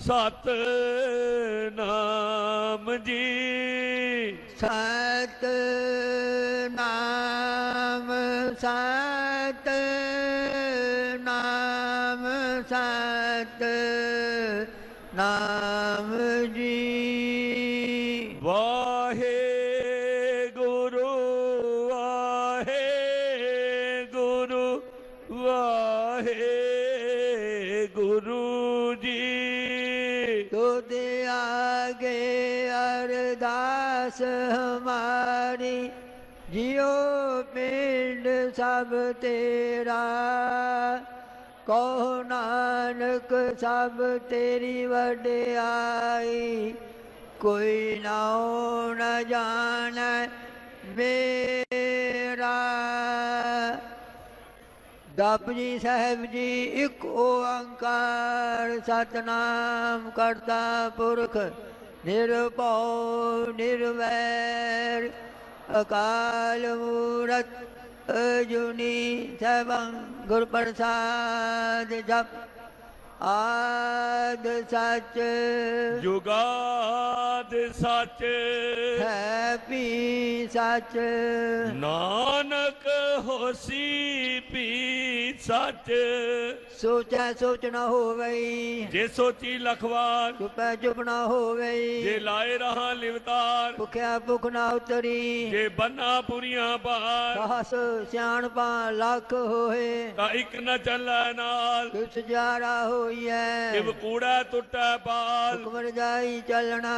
ਸਤ ਨਾਮ ਜੀ। ਸਤ आस हमारी, जियो पिंड सब तेरा। कहो नानक, सब तेरी वडियाई। कोई नाओ न जान मेरा। जप जी, साहब जी एक ओंकार सतनाम करता पुरख। ਨਿਰਭਉ ਨਿਰਵੈਰ ਅਕਾਲ ਮੂਰਤ ਅਜੁਨੀ ਸਭੰ ਗੁਰ ਪ੍ਰਸਾਦ ਜਪ ਆਦ ਸੱਚ। ਜੁਗਾਦ ਸੱਚ। ਹੈ ਵੀ ਸੱਚ। ਨਾਨਕ ਹੋਸੀ ਪੀ ਸੱਚ। ਸੋਚੈ ਸੋਚ ਨ ਹੋਵਈ। ਜੇ ਸੋਚੀ ਲਖਵਾਰ ਚੁਪੈ ਚੁਪ ਨ ਹੋਵਈ। ਜੇ ਲਾਏ ਰਹਾ ਲਿਵਤਾਰ ਭੁਖਿਆ ਭੁਖ ਨਾ ਉਤਰੀ। ਜੇ ਬੰਨਾ ਪੁਰੀਆਂ ਬਾਹਰ ਸਹਸ ਸਿਆਣਪਾ ਲੱਖ ਹੋਏ। ਤਾਂ ਇੱਕ ਨ ਚੱਲੈ ਨਾਲ। ਕਿਸ ਜਾਰਾ ਹੋਈਐ। ਜਿਵ ਕੂੜਾ ਟੁੱਟੈ ਬਾਲ। ਹੁਕਮ ਰਜਾਈ ਚੱਲਣਾ।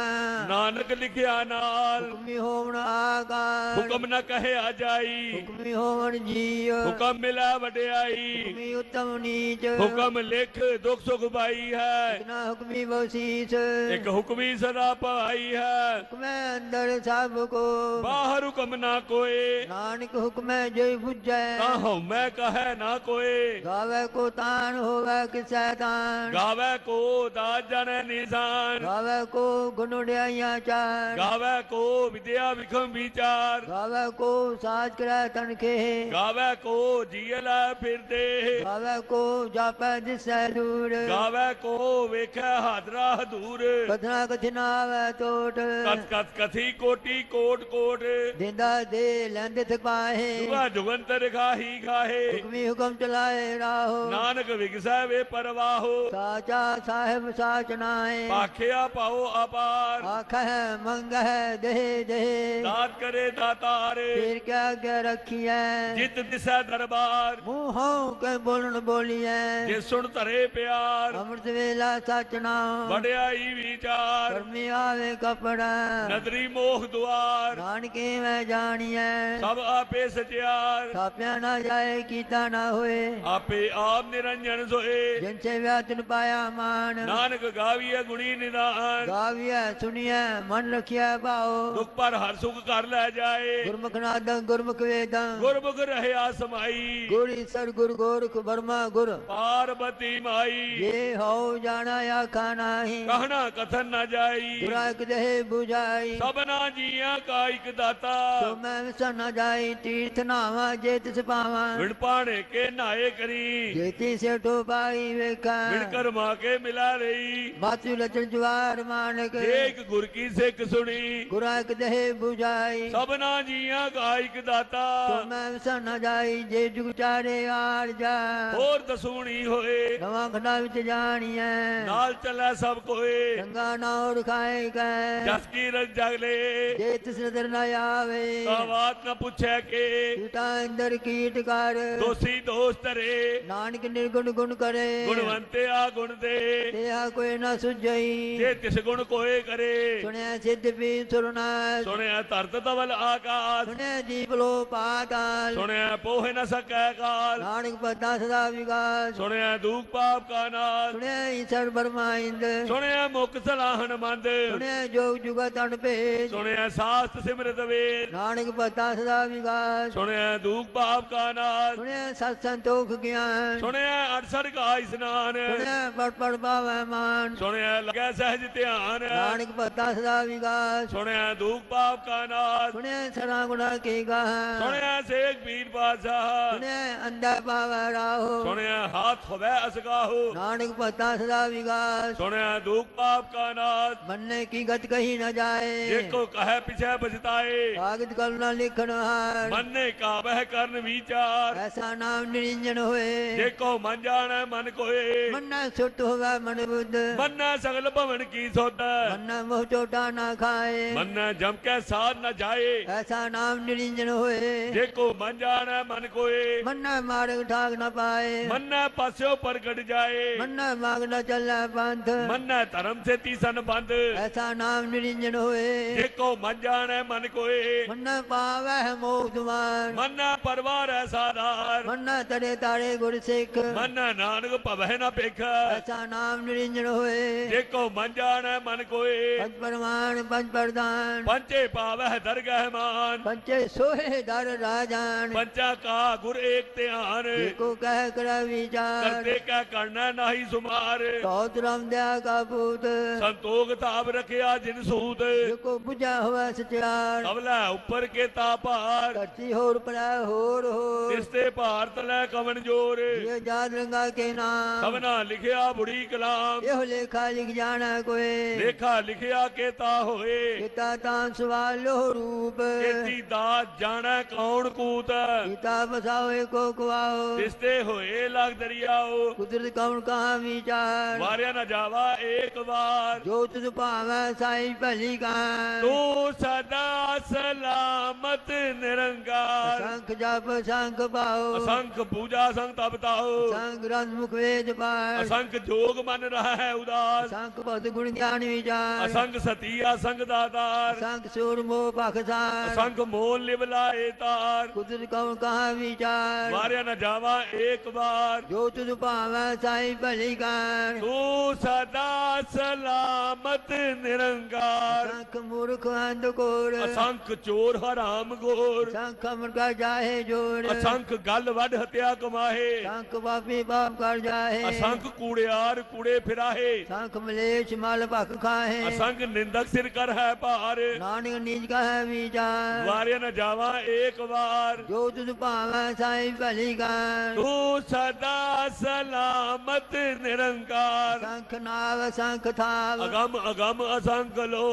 ਨਾਨਕ ਲਿਖਿਆ ਨਾਲ। ਹੁਕਮੀ ਹੋਵਣ ਆਕਾਰ ਹੁਕਮ ਨ ਕਹਿਆ ਜਾਈ। ਹੁਕਮੀ ਹੋਵਣ ਜੀਉ ਹੁਕਮ ਮਿਲਾ ਵਡਿਆਈ। ਹੁਕਮੀ ਉਤਮ ਨੀਚ। हुक्म लिख दुख सुख पाई है। हुक्मी बसीस एक हुक्मी सदा पाई है। हुक्म अंदर सबको। बाहर हुक्म ना कोई। नानक हुक्म जो बुझे। मैं कहे ना कोई। गावे को तान होवे किसे गावे को दाजन निशान। गावे को गुनुड़िया चार। गावे को विद्या विखम विचार। गावे को साज करे तनखे गावे को जियला फिर दे गावे को जा ਫਿਰਦੇ ਗਾਵੇ ਕੋ ਜਾਪੈ ਦਿਸੈ ਦੂਰ ਗਾਵੇ ਕੋ ਵੇਖੈ ਹਾਦਰਾ ਹਦੂਰ ਕਥਨਾ ਕਥਨਾ ਆਵੈ ਟੋਟ ਕਤ ਕਤ ਕਥੀ ਕੋਟੀ ਕੋਟ ਕੋਟ ਦਿੰਦਾ ਦੇ ਲੈਂਦੇ ਥਕਾਹੇ ਜੁਗਾ ਜੁਗੰਤਰ ਖਾਹੀ ਖਾਹੇ ਹੁਕਮੀ ਹੁਕਮ ਚਲਾਏ ਰਾਹੋ ਨਾਨਕ ਵਿਗਸੈ ਵੇ ਪਰਵਾਹੋ ਸਾਚਾ ਸਾਹਿਬ ਸਾਚ ਨਾਏ ਪਾਖਿਆ ਪਾਓ ਅਪਾਰ ਆਖੈ ਮੰਗਹਿ ਦੇਹ ਦੇਹ ਦਾਤ ਕਰੇ ਦਾਤਾਰੇ ਫੇਰ ਕਿਆ ਅੱਗੇ ਰੱਖੀਐ ਜਿਤ ਦਿਸੈ ਦਰਬਾਰ ਮੂੰਹੋਂ ਕੇ ਬੋਲਣ ਬੋਲੀਐ ਜੇ ਸੁਣ ਧਰੇ ਪਿਆਰ ਅੰਮ੍ਰਿਤ ਵੇਲਾ ਸਚ ਨਾਮ ਵਡਿਆਈ ਵਿਚਾਰ ਕਰਮੀ ਆਵੇ ਕਪੜਾ ਨਦਰੀ ਮੋਖ ਦੁਆਰ ਨਾਨਕੇ ਮੈਂ ਜਾਣੀਐ ਸਭ ਆਪੇ ਸਚਿਆਰ ਥਾਪਿਆ ਨਾ ਜਾਏ ਕੀਤਾ ਨਾ ਹੋਏ ਆਪੇ ਆਪ ਨਿਰੰਜਨ ਸੋਏ ਜਿਨ ਸੇ ਵਿਆਤਨ ਪਾਇਆ ਮਾਨ ਨਾਨਕ ਗਾਵੀਐ ਗੁਣੀ ਨਿਦਾਨ ਗਾਵੀਐ ਸੁਣੀਐ ਮਨ ਰਖਿਆ ਭਾਉ ਦੁਖ ਪਰ ਹਰ ਸੁਖ ਕਰ ਲੈ ਜਾਏ ਗੁਰਮੁਖ ਨਾਦੰ ਗੁਰਮੁਖ ਵੇਦੰ ਗੁਰਮੁਖ ਰਹਿਆ ਸਮਾਈ ਗੁਰੀ ਸਰ ਗੁਰ ਗੋਰਖ ਬਰਮਾ ਗੁਰ पार्वती माई। ये हो जाना या खाना ही। कहना कथन न जाई। बुराक दे बुझाई। सबना जिया का एक दाता। मैं सन जाई तीर्थ नावा जेत सिपावा विण पाने के नाये करी। जेती से टोपाई वेखा। विण कर माँ के मिला रही। मातु लचन जवार मान के एक गुरकी से सुनी। बुराक दे बुझाई। सबना जिया का एक दाता। मैं सन जाई जे जुगचारे आर जा। और दसूणी ਜੇ ਜੁਗ ਚਾਰੇ ਆਰ ਜਾ ਹੋਰ ਦਸੂਣੀ ਹੋਏ ਨਵਾਂ ਖੰਡਾ ਵਿੱਚ ਜਾਣੀਐ ਨਾਲ ਚੱਲੈ ਸਭ ਕੋਏ ਚੰਗਾ ਨਾਉ ਰਖਾਏ ਕੈ ਜਸ ਕੀ ਰਜ ਜਗਲੇ ਜੇ ਤਿਸ ਨਦਰ ਨਾ ਆਵੇ ਤਾਂ ਬਾਤ ਨ ਪੁੱਛੈ ਕੇ ਕੀਟਾ ਅੰਦਰ ਕੀਟ ਕਰ ਦੋਸੀ ਦੋਸਤ ਰੇ ਨਾਨਕ ਨਿਰਗੁਣ ਗੁਣ ਕਰੇ ਗੁਣਵੰਤਿਆ ਗੁਣ ਦੇ ਤੇ ਕੋਈ ਨਾ ਸੁਝਈ ਜੇ ਤਿਸ ਗੁਣ ਕੋਏ ਕਰੇ ਸੁਣਿਆ ਸਿੱਧ ਵੀ ਸੁਰਨਾ ਸੁਣਿਆ ਧਰਤ ਤਵਲ ਆਕਾਸ਼ ਸੁਣਿਆ ਜੀਵ ਲੋ ਪਾਤਾਲ ਸੁਣਿਆ ਪੋਹ ਨ ਸਕੈ ਕਾਲ ਨਾਨਕ ਪਤਾ ਸਦਾ ਵਿਗਾਸ ਸੁਣਿਆ ਦੂਖ ਪਾਪ ਕਾ ਨਾਸ ਸੁਣਿਆ ਈਸ਼ਰ ਬਰਮਾਇੰਦ ਸੁਣਿਆ ਮੁਖ ਸਲਾਹਣ ਮੰਦ। ਸੁਣਿਆ ਜੋਗ ਜੁਗਤ ਅਨਭੇਦ ਸੁਣਿਆ ਸਾਸਤ ਸਿਮਰਤ ਵੇਦ। ਨਾਨਕ ਪਤਾ ਸਦਾ ਵਿਗਾਸ ਸੁਣਿਆ ਦੂਖ ਪਾਪ ਕਾ ਨਾਸ ਸੁਣਿਆ ਸਤ ਸੰਤੋਖ ਗਿਆਨ। ਸੁਣਿਆ ਅੜਸੜ ਕਾ ਇਸਨਾਨ। ਸੁਣਿਆ ਪੜ ਪੜ ਪਾਵੈ ਮਾਨ। ਸੁਣਿਆ ਲਗੈ ਸਹਿਜ ਧਿਆਨ। ਨਾਨਕ ਪਤਾ ਸਦਾ ਵਿਗਾਸ ਸੁਣਿਆ ਦੂਖ ਪਾਪ ਕਾ ਨਾਸ ਸੁਣਿਆ ਸਰਾ ਗੁਣਾ ਕੀ ਗਾਹ। ਸੁਣਿਆ ਸੇਖ ਪੀਰ ਬਾਦਸ਼ਾਹ ਸੁਣਿਆ ਅੰਦਾ ਪਾਵੈ ਰਾਹੋ। ਸੁਣਿਆ नाथ होवे असगाहु नानक पता सदा विकास सुने दुख पाप का नाथ बनने की गत कहीं न जाए देखो कहे पीछे बजताए कागज करना लिखना हार बनने का वह कर्ण विचार ऐसा नाम निरंजन होए देखो मन जाने मन कोए मन्ना सुत होवे मन बुद्ध मन्ना सगल भवन की सोत मन्ना मोह चोटा ना खाए मन्ना जम के साथ न जाए ऐसा नाम निरंजन होए देखो मन जाने मन कोए मन्ना मार्ग ठाक न पाए मन्ना पास्यो पर गड़ जाए। मन्ना मागना चला पंथ मन्ना धर्म से तीसन बंद। ऐसा नाम निरंजन होए। देखो मन जाने मन कोए। मन्ना पावे मोक्ष मान मन्ना परवार है साधार। मन्ना तड़े तारे गुर सिख। मन्ना नानक पवे न पेख। ऐसा नाम निरंजन होए। देखो मन जाने मन कोए। पंच परमान पंच प्रधान। पंचे पावे दरगह मान पंचे सोहे दर राजान। पंचा का गुर एक ध्यान। देखो कह कर विचार। ਵਿਚਾਰ ਕਰਤੇ ਕਾ ਕਰਨਾ ਨਾਹੀ ਸੁਮਾਰ। ਤਉ ਦਰਮਦਿਆ ਕਾ ਭੂਤ। ਸੰਤੋਖ ਤਾਪ ਰਖਿਆ ਜਿਨ ਸੂਤ। ਕੋ 부ਜਾ ਹੋਵੇ ਸਚਿਆਰ ਕਵਲਾ ਉੱਪਰ ਕੇ ਤਾਪਾਰ ਧਰਤੀ ਹੋਰ ਪੜਾ ਹੋਰ ਹੋਰ। ਇਸ ਤੇ ਭਾਰਤ ਲੈ ਕਵਨ ਜੋਰ। ਇਹ ਜਾਦ ਰੰਗਾ ਕੇ ਨਾਮ। ਕਵਨਾ ਲਿਖਿਆ ਬੁੜੀ ਕਲਾਮ। ਇਹੋ ਲੇਖਾ ਲਿਖ ਜਾਣਾ ਕੋਏ। ਲੇਖਾ ਲਿਖਿਆ ਕੇਤਾ ਹੋਏ। ਕਿਤਾ ਤਾਂ ਸਵਾਲ ਰੂਪ। ਕੇਤੀ ਦਾ ਜਾਣਾ ਕੌਣ ਕੂਤ। ਕਿਤਾ ਵਸਾਓ ਕੋ ਕਵਾਓ ਇਸ ਤੇ ਹੋਏ ਲਗਦ ਕਰਿਆਓ। ਕੁਦਰਤ ਕਉਣ ਕਹਾ ਵਿਚਾਰ ਵਾਰਿਆ ਨਾ ਜਾਵਾ ਏਕ ਵਾਰ। ਜੋ ਤਿਸ ਭਾਵੈ ਸਾਈ ਭਲੀ ਕਾ ਤੂੰ ਸਦਾ ਸਲਾਮਤ ਨਿਰੰਕਾਰ। ਸੰਖ ਜਪ ਸੰਖ ਪਾਓ ਅਸੰਖ ਪੂਜਾ ਸੰਖ ਤਪ ਤਾਓ ਸੰਖ ਰਸ ਮੁਖ ਵੇਦ ਪਾਇ ਅਸੰਖ ਜੋਗ ਮਨ ਰਹਾ ਹੈ ਉਦਾਸ ਸੰਖ ਭਗਤ ਗੁਣ ਗਿਆਨ ਵਿਚਾਰ ਅਸੰਖ ਸਤੀਆ ਸੰਖ ਦਾਤਾਰ। ਸੰਖ ਸੂਰ ਮੋਹ ਪਖਸਾਰ ਸੰਖ ਮੋਲ ਲਿਵ ਲਾਏ ਤਾਰ। ਕੁਦਰਤ ਕਉਣ ਕਹਾ ਵਿਚਾਰ ਵਾਰਿਆ ਨਾ ਜਾਵਾ ਏਕ ਵਾਰ। ਜੋ ਜੋ ਤੁਧ ਭਾਵੈ ਸਾਈ ਭਲੀ ਕਰ ਤੂੰ ਸਦਾ ਸਲਾਮਤ ਨਿਰੰਕਾਰ ਸੰਖ ਮੂਰਖ ਅੰਧ ਕੋੜ ਅਸੰਖ ਚੋਰ ਹਰਾਮ ਗੋਰ ਸੰਖ ਮੁਰਗਾ ਜਾਹੇ ਜੋੜ ਅਸੰਖ ਗੱਲ ਵੱਢ ਹਤਿਆ ਕਮਾਹੇ ਸੰਖ ਵਾਪੀ ਬਾਪ ਕਰ ਜਾਹੇ ਅਸੰਖ ਕੂੜਿਆਰ ਕੂੜੇ ਫਿਰਾਹੇ ਸੰਖ ਮਲੇਛ ਮਲ ਭਖ ਖਾਹੇ ਅਸੰਖ ਨਿੰਦਕ ਸਿਰ ਕਰ ਹੈ ਭਾਰ ਨਾਨਕ ਨੀਚ ਕਹੈ ਵਿਚਾਰ ਵਾਰਿਆ ਨ ਜਾਵਾ ਏਕ ਵਾਰ ਜੋ ਤੁਧ ਭਾਵੈ ਸਾਈ ਭਲੀ ਕਰ ਤੂੰ ਸਦਾ सलामत निरंकार। शंख नाव शंख थाव। अगम अगम असंख लो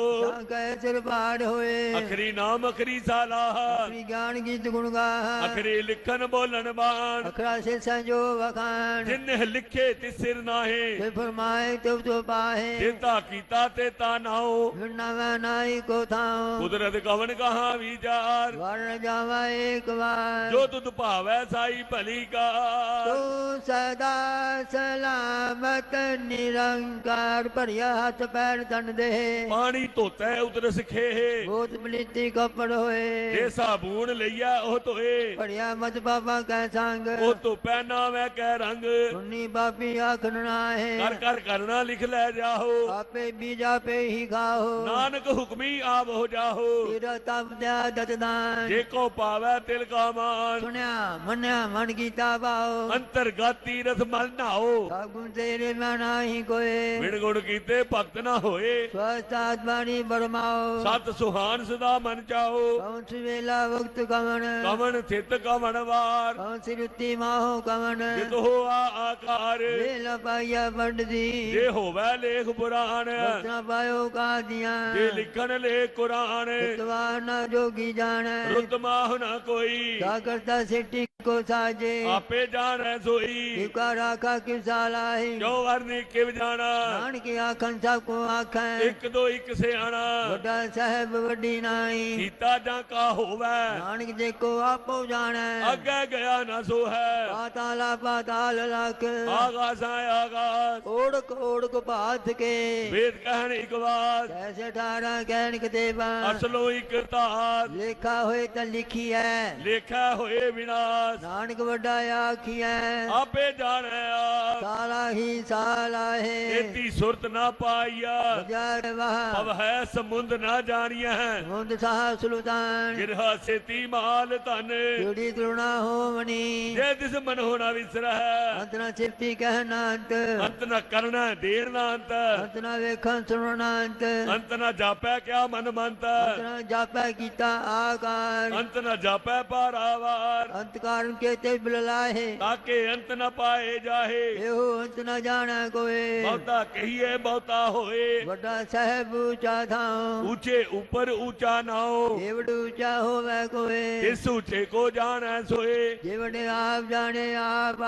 सिरपाड़ होए। अखरी नाम अखरी साला अखरी ज्ञान गीत गुणगा अखरी लिखन बोलन बाण। अखरा सिर संजो वखान जिन लिखे तिस सिर नाहे। ते फरमाए तुम तो पाहे। जिनता कीता ते ता नाओ नावा नाई को थाओ। कुदरत कवन कहाँ विचार। वर जावा एक बार। जो तुद भावै साई भली का तू ਸਦਾ ਸਲਾਮਤ ਨਿਰੰਕਾਰ ਭਰਿਆ ਹੱਥ ਪੈਰ ਤਨ ਦੇ। ਪਾਣੀ ਧੋਤਾ ਉਤਰ ਸਿਖੇ ਹੈ ਬਹੁਤ ਬਲੀਤੀ ਕਪੜ ਹੋਏ। ਜੇ ਸਾਬੂਨ ਲਈਆ ਉਹ ਧੋਏ। ਭਰਿਆ ਮਤ ਬਾਬਾ ਕੈ ਸੰਗ। ਉਹ ਤੋਂ ਪਹਿਨਾ ਮੈਂ ਕਹਿ ਰੰਗ। ਸੁਣੀ ਬਾਬੀ ਆਖਣਾ ਹੈ ਕਰ ਕਰ ਕਰਨਾ ਲਿਖ ਲੈ ਜਾਓ ਆਪੇ ਬੀਜਾ ਪੇ ਹੀ ਖਾਓ ਨਾਨਕ ਹੁਕਮੀ ਆਪ ਹੋ ਜਾਓ ਤੇਰਾ ਤਪ ਦਾ ਦਤਦਾਨ ਜੇ ਕੋ ਪਾਵੇ ਤਿਲ ਕਾ ਮਾਨ। ਸੁਣਿਆ ਮੰਨਿਆ ਮਨ ਕੀਤਾ ਬਾਓ ਅੰਤਰਗਾ ਮੇਰਾ ਤੀਰਥ ਮਨ ਨਾਓ ਸਾਗੁਣ ਤੇਰੇ ਮੈਂ ਕੋਏ। ਵਿਣ ਗੁਣ ਕੀਤੇ ਭਗਤ ਨਾ ਹੋਏ। ਸਵਸਤ ਆਤਮਾਨੀ ਬਰਮਾਓ ਸਤ ਸੁਹਾਨ ਸਦਾ ਮਨ ਚਾਓ। ਕੌਂਸ ਵੇਲਾ ਵਕਤ ਕਵਣ। ਕਵਣ ਥਿਤ ਕਵਣ ਵਾਰ। ਕੌਂਸ ਰੁੱਤੀ ਮਾਹੋ ਕਵਣ। ਜਿਤ ਹੋ ਆ ਆਕਾਰ। ਵੇਲ ਪਾਇਆ ਪੰਡਦੀ ਜੇ ਹੋਵੇ ਲੇਖ ਪੁਰਾਣ। ਨਾ ਪਾਇਓ ਕਾਦੀਆਂ। ਜੇ ਲਿਖਣ ਲੇ ਕੁਰਾਨ। ਰਤਵਾ ਨਾ ਜੋਗੀ ਜਾਣੈ। ਰੁਤਮਾਹ ਨਾ ਕੋਈ। ਦਾ ਕਰਤਾ ਸਿੱਟੀ को साजे आपे जान है सोई का राखा कि सालाही जो वरनी के जाना नान की आखन सब को आखे एक दो एक से आना बड़ा साहब बड़ी नाई सीता जा का होवे नानक जे को आपो जाने आगे गया ना सो है पाताल पाताल लाख आगाज आगाज कोड़ कोड़ को बात के वेद कहन एक बात कैसे ठारा कहन के देवा असलो एक तार लिखा होए तो लिखी है लिखा होए विनाश ਨਾਨਕ ਵੱਡਾ ਆਖੀਐ ਆਪੇ ਜਾਣੈ ਸਾਲਾ ਹੀ ਸਾਲਾ ਹੈ ਇਤੀ ਸੁਰਤ ਨਾ ਪਾਈਆ ਬਜਾਰ ਵਾਹ ਅਬ ਹੈ ਸਮੁੰਦ ਨਾ ਜਾਣੀਐ ਸਮੁੰਦ ਸਾਹ ਸੁਲਤਾਨ ਗਿਰਹਾ ਸੇਤੀ ਮਾਲ ਧਨ ਜੁੜੀ ਤ੍ਰਿਣਾ ਹੋਵਣੀ ਜੇ ਤਿਸ ਮਨ ਹੋਣਾ ਵਿਸਰਹਿ ਅੰਤ ਨਾ ਚੇਪੀ ਕਹਿਣਾ ਅੰਤ ਅੰਤ ਨਾ ਕਰਨਾ ਦੇਣਾ ਅੰਤ ਅੰਤ ਨਾ ਵੇਖਣ ਸੁਣਨਾ ਅੰਤ ਅੰਤ ਨਾ ਜਾਪੈ ਕਿਆ ਮਨ ਮੰਤ ਅੰਤ ਨਾ ਜਾਪੈ ਕੀਤਾ ਆਕਾਰ ਅੰਤ ਨਾ ਜਾਪੈ ਪਾਰਾਵਾਰ ਅੰਤ ਕਾ कारण के ते बिललाहे। ताके अंत न पाए जाहे। एहो अंत न जाने कोए। बहुता कहिए बहुता होए। बड़ा साहब ऊँचा थाओ ऊँचे ऊपर ऊँचा नाओ जेवड़ ऊँचा होवे कोए। इस ऊँचे को जाने सोए। जेवड़े आप जाने आप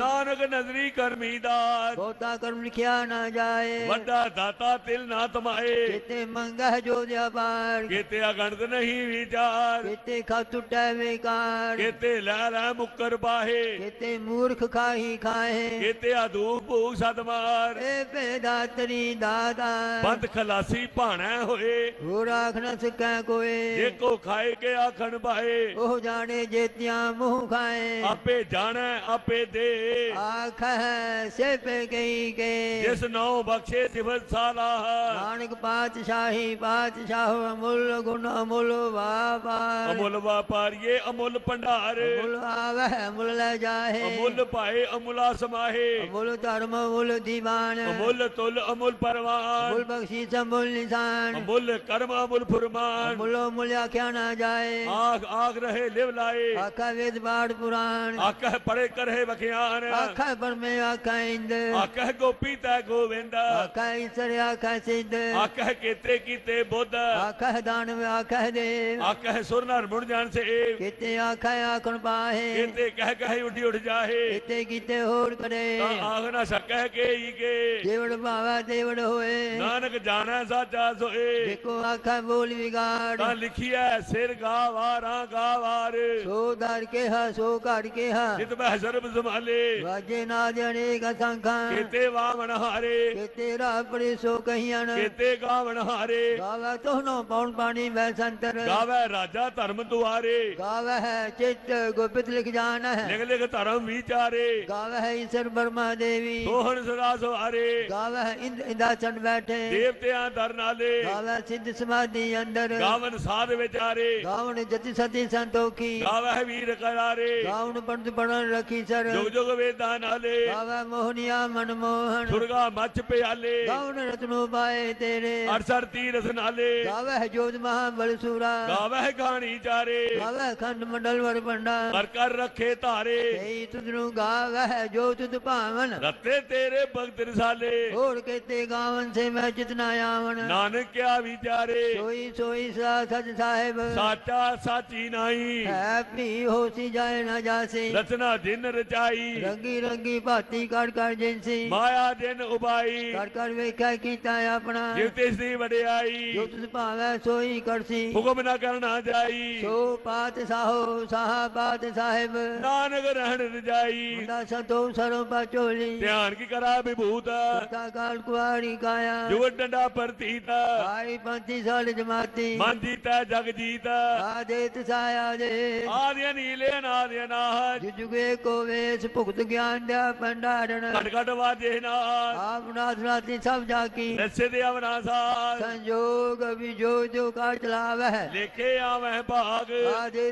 नानक नजरी कर्मीदार बहुता कर्म लिखिया ना जाए। बड़ा दाता तिल ना तमाए कितने मंगा जो दिया पार कितने अगणत नहीं विचार। कितने खा टूटे विकार। कितने लाल मारा मुक्कर बाहे। केते मूर्ख खाही खाए। केते अधूप भू सदमार ए पे दातरी दादा। बंद खलासी भाणा होए। हो राख न सकै कोए जे को खाए के आखन बाहे ओ जाने जेतिया मुँह खाए आपे जाने आपे दे आख है से पे गई के जिस नौ बख्शे दिवस साला नानक पातशाही पातशाह अमूल गुण अमूल वाह अमूल व्यापारिये अमूल भंडार पावह अमुल जाहे। अमुल पाए अमुला समाहे अमुल धर्म अमुल दीवान। अमुल तुल अमुल परवान। अमुल बख्शीस अमुल निशान। अमुल कर्म अमुल फुरमान। अमुल अमुल आख्या ना जाए। आग आग रहे लिव लाए। आखा वेद पाठ पुराण। आखा पढ़े करे बखियान। आखा पर में आखा इंद। आखा गोपी तय गोविंद। आखा ईश्वर आखा सिद्ध। आखा केते कीते बुद्ध। आखा दानव आखा देव। आखा सुर मुड़ जान से केते आखा आखन पाए। जाहे केते कह कह उठी उठ जाहे केते कीते होर करे। आखना सकह के ही के। देवड़ भावा देवड़ होए। नानक जाना साचा सोए देखो आखा बोल बिगाड़। ता लिखी है सिर गावारा गावार सो दर के हा सो कर के हा। जित मैं सर्ब संभाले। वाजे ना जने का संखा केते वामन हारे। केते रापड़े सो कहियन केते गावण हारे। गावे तो नो पौन पानी वै संतर। गावे राजा धर्म दुआरे। गावे है चित गुप्त लिख लिख जान है। लिख लिख धर्म विचारे। गावे है ईश्वर ब्रह्मा देवी। सोहन सदा सवारे गावे है इंद इंदासन बैठे। देवतियाँ धरनाले। गावे सिद्ध समाधि अंदर। गावन साध विचारे। गावन जति सती संतोखी। गावे है वीर करारे। गावन पंडित पढ़न रखी सर। जुग जुग वेदा नाले गावे मोहनिया मनमोहन। दुर्गा मच प्याले। गावन रत्नो पाए तेरे। अड़सठ तीरथ नाले। गावे है जोत महाबल सूरा। गावे है कहानी चारे। गावे खंड मंडल वर पंडा ਕਰ ਰੱਖੇ ਧਾਰੇ ਤੇਈ ਤੁਧਨੂੰ ਗਾਵਾ ਹੈ ਜੋ ਤੁਧ ਭਾਵਨ ਰੱਤੇ ਤੇਰੇ ਭਗਤ ਰਸਾਲੇ ਹੋਰ ਕਹਤੇ ਗਾਵਨ ਸੇ ਮੈਂ ਜਿਤਨਾ ਆਵਨ ਨਾਨਕ ਕਿਆ ਵਿਚਾਰੇ ਸੋਈ ਸੋਈ ਸਾ ਸਚ ਸਾਹਿਬ ਸਾਚਾ ਸਾਚੀ ਨਾਹੀ ਹੈ ਭੀ ਹੋਸੀ ਜਾਏ ਨਾ ਜਾਸੇ ਰਚਨਾ ਦਿਨ ਰਚਾਈ ਰੰਗੀ ਰੰਗੀ ਭਾਤੀ ਕਰ ਕਰ ਜਿਨਸੀ ਮਾਇਆ ਦਿਨ ਉਬਾਈ ਕਰ ਕਰ ਵੇਖਿਆ ਕੀਤਾ ਆਪਣਾ ਜਿਵ ਤਿਸ ਦੀ ਵਡਿਆਈ ਜੋ ਤੁਧ ਭਾਵੈ ਸੋਈ ਕਰਸੀ ਹੁਕਮ ਨਾ ਕਰਨਾ ਜਾਈ ਸੋ ਪਾਤ ਸਾਹੋ ਸਾਹਾ ਪਾਤ ਸਾਹਿਬ ਨਾਨਕ ਰਹਿਣ ਰਜਾਈ ਮੁੰਡਾ ਸੰਤੋ ਸਰੋ ਪਾਚੋਲੀ ਧਿਆਨ ਕੀ ਕਰਾ ਵਿਭੂਤ ਤਾ ਕਾਲ ਕੁਆਰੀ ਕਾਇਆ ਜੁਗ ਡੰਡਾ ਪ੍ਰਤੀਤ ਆਈ ਪੰਥੀ ਸਾਲ ਜਮਾਤੀ ਮਨ ਜੀਤਾ ਜਗ ਜੀਤ ਆਦੇ ਤਸਾਇਆ ਦੇ ਆਦਿ ਨੀਲੇ ਨਾਦਿ ਨਾਹ ਜੁਜੁਗੇ ਕੋ ਵੇਸ ਭੁਗਤ ਗਿਆਨ ਦਾ ਭੰਡਾਰਨ ਘਟ ਘਟ ਵਾਜੇ ਨਾਹ ਆਪ ਨਾਥ ਨਾਥੀ ਸਭ ਜਾ ਕੀ ਰਸੇ ਦੇ ਅਵਨਾਸਾਰ ਸੰਜੋਗ ਵਿਜੋ ਜੋ ਕਾ ਚਲਾਵਹਿ ਲੇਖੇ ਆਵਹਿ ਭਾਗ ਆਦੇ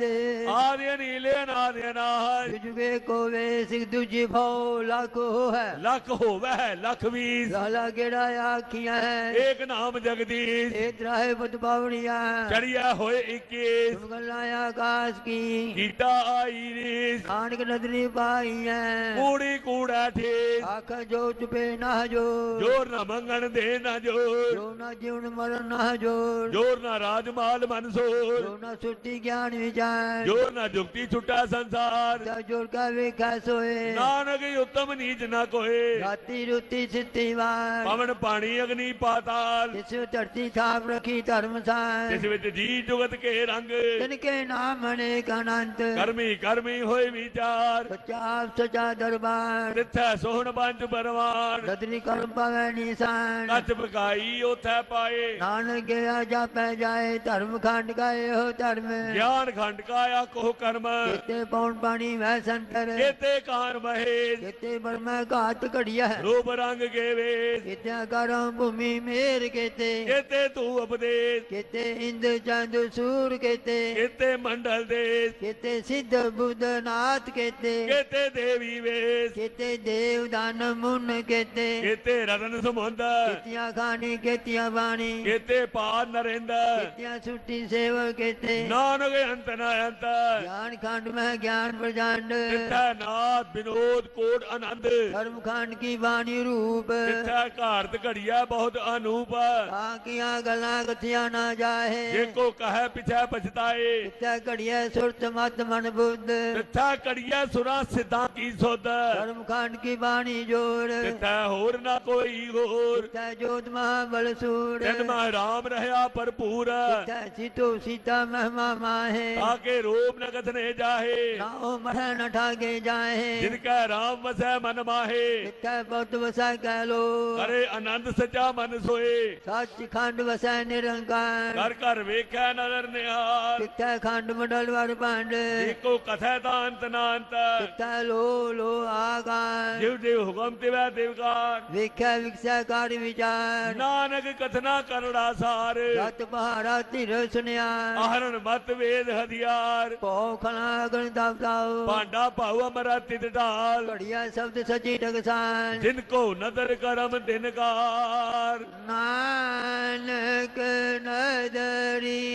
रे आर्य नीलेन आर्य को वे सिख दूजी भाव लख हो है लख हो वह लख बीस लाला गेड़ा आखियाँ है। एक नाम जगदीश। एक राहे बद बावड़िया। चढ़िया होए इक्कीस। गलाया आकाश की। गीता आई रीस। खान नदरी पाई है। कूड़ी कूड़ा ठीक आख जो चुपे ना ज़ोर ज़ोर ना मंगन दे ना ज़ोर। जो ना जीवन मरण ना ज़ोर ज़ोर ना राजमाल मनसोर जो ना सुती ज्ञान विचार। ज़ोर ना जुक्ति छुटा संसार। ज़ोर का विकास होए नानक उत्तम नीच ना कोए राति रुति सिद्धि पवन पानी अग्नि पाताल। जिस धरती थाप रखी धर्म सार। जिस विच जी जुगत के रंग। जिनके नाम अनेक अनंत। कर्मी कर्मी होए विचार। सचा सचा दरबार। तिथा सोहन ਪੰਜ ਪਰਵਾਨ ਰਦਨੀ ਕਰਮ ਪਵੈ ਨਿਸ਼ਾਨ ਕੱਚ ਪਕਾਈ ਉਥੈ ਪਾਏ ਨਾਨਕ ਗਿਆ ਜਾਪੈ ਜਾਏ ਧਰਮ ਖੰਡ ਗਏ ਹੋ ਧਰਮ ਗਿਆਨ ਖੰਡ ਕਾਇਆ ਕੋਹ ਕਰਮ ਕਿਤੇ ਪੌਣ ਪਾਣੀ ਵੈ ਸੰਤਰ ਕੇਤੇ ਕਾਨ ਮਹੇਸ਼ ਕਿਤੇ ਬਰਮੈ ਘਾਤ ਘੜੀਆ ਰੂਪ ਰੰਗ ਕੇ ਵੇਸ਼ ਕਿਤੇ ਕਰਮ ਭੂਮੀ ਮੇਰ ਕਿਤੇ ਕੇਤੇ ਤੂੰ ਉਪਦੇਸ਼ ਕਿਤੇ ਇੰਦ ਚੰਦ ਸੂਰ ਕਿਤੇ ਕੇਤੇ ਮੰਡਲ ਦੇਸ਼ ਕਿਤੇ ਸਿੱਧ ਬੁੱਧ ਨਾਥ ਕਿਤੇ ਕੇਤੇ ਦੇਵੀ ਵੇਸ਼ ਕਿਤੇ ਦੇਵ रतन मुन केते। केते रतन सुमंदा। केतिया खानी केतिया बाणी। केते पार न रहंदा केतिया छुट्टी सेव केते। नानक अंत न अंत ज्ञान खंड में ज्ञान प्रचंड किथा नाथ विनोद कोट आनंद। धर्म खंड की वाणी रूप। किथा घारत घड़िया बहुत अनूप। काकिया गला कथिया ना जाहे। जेको कहे पिछे पछताए। किथा घड़िया सुरत मत मन बुद्ध किथा घड़िया सुरा सिद्धा की सुध धर्म खंड की वाणी ਬਾਣੀ ਜੋੜ ਤਿੱਥੈ ਹੋਰ ਨਾ ਕੋਈ ਹੋਰ ਕਿਤੇ ਜੋਤ ਮਹਾਬਲ ਸੂਰ ਤਿਨ ਮਹਿ ਰਾਮ ਰਹਾ ਭਰਪੂਰ ਕਿਤੇ ਸੀਤੋ ਸੀਤਾ ਮਹਿਮਾ ਮਾਹੇ ਆਕੇ ਰੂਪ ਨ ਕਥਨੇ ਜਾਹੇ ਨਾਉ ਮਰਹਿ ਨ ਠਾਗੇ ਜਾਹੇ ਜਿਨ ਕੈ ਰਾਮ ਵਸੈ ਮਨ ਮਾਹੇ ਕਿਤੇ ਬਹੁਤ ਵਸੈ ਕਹਿ ਲੋ ਕਰੇ ਆਨੰਦ ਸਚਾ ਮਨ ਸੋਏ ਸੱਚ ਖੰਡ ਵਸੈ ਨਿਰੰਕਾਰ ਘਰ ਘਰ ਵੇਖੈ ਨਦਰ ਨਿਹਾਲ ਕਿਤੇ ਖੰਡ ਮੰਡਲ ਵਰ ਪੰਡ ਏਕੋ ਕਥੈ ਦਾ ਅੰਤ ਨਾ ਅੰਤ ਕਿਤੇ ਲੋ ਲੋ ਆਗਾਰ ਜਿਵ ਜਿਵ हुकम तिवै तिवकार विख्या विख्याकार विचार। नानक कथना करुणा सार सत भारत रोशनिया आहरण मत वेद हथियार। भौ खना अगन दावदाओ भांडा पाऊ अमरा तित ढाल। घड़िया शब्द सची टकसान जिनको नदर करम दिनकार। नानक नदरी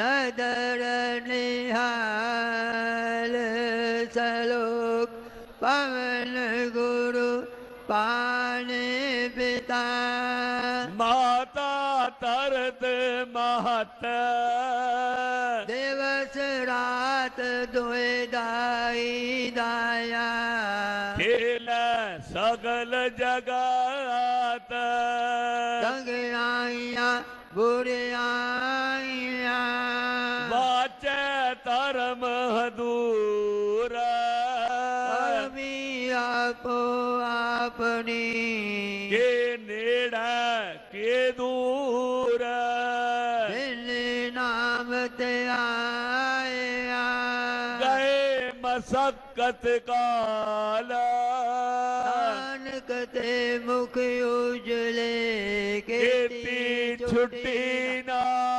नदर निहाल सलो। पवन गुरु पाने पिता। माता तरत महत। दिवस रात दुए दाई दाया। खेल सगल जगात। संग आइया बुरे आइया वाचे धर्म दूरा। આપો આપને કે નેડા કે દૂર નામ તે આયા ગયે મસક્કત કાલ કતે મુખ ઉજલે કે છૂટી ના